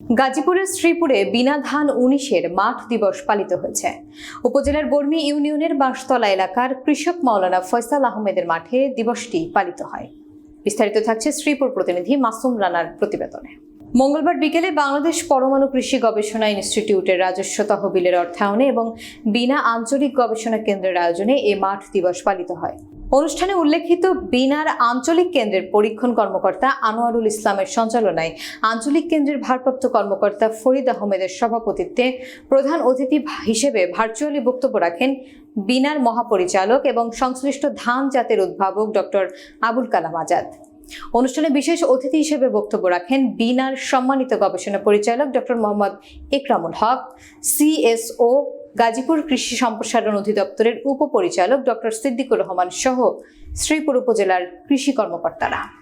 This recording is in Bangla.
গাজীপুরের শ্রীপুরে বিনা ধান উনিশের মাঠ দিবস পালিত হয়েছে। উপজেলার বর্মী ইউনিয়নের বাঁশতলা এলাকার কৃষক মাওলানা ফয়সাল আহমেদের মাঠে দিবসটি পালিত হয়। বিস্তারিত থাকছে শ্রীপুর প্রতিনিধি মাসুম রানার প্রতিবেদনে। মঙ্গলবার বিকেলে বাংলাদেশ পরমাণু কৃষি গবেষণা ইনস্টিটিউটের রাজস্ব তহবিলের অর্থায়নে এবং বিনা আঞ্চলিক গবেষণা কেন্দ্রের আয়োজনে এ মাঠ দিবস পালিত হয়। অনুষ্ঠানে উল্লেখিত বিনার আঞ্চলিক কেন্দ্রের পরীক্ষণ কর্মকর্তা আনোয়ারুল ইসলামের সঞ্চালনায় আঞ্চলিক কেন্দ্রের ভারপ্রাপ্ত কর্মকর্তা ফরিদ আহমেদের সভাপতিত্বে প্রধান অতিথি হিসেবে ভার্চুয়ালি বক্তব্য রাখেন বিনার মহাপরিচালক এবং সংশ্লিষ্ট ধান জাতের উদ্ভাবক ডক্টর আবুল কালাম আজাদ। অনুষ্ঠানে বিশেষ অতিথি হিসেবে বক্তব্য রাখেন বিনার সম্মানিত গবেষণা পরিচালক ডক্টর মোহাম্মদ ইকরামুল হক সিএসও গাজীপুর কৃষি সম্প্রসারণ অধিদপ্তরের উপপরিচালক ডক্টর সিদ্দিকুর রহমান সহ শ্রীপুর উপজেলার কৃষি কর্মকর্তারা।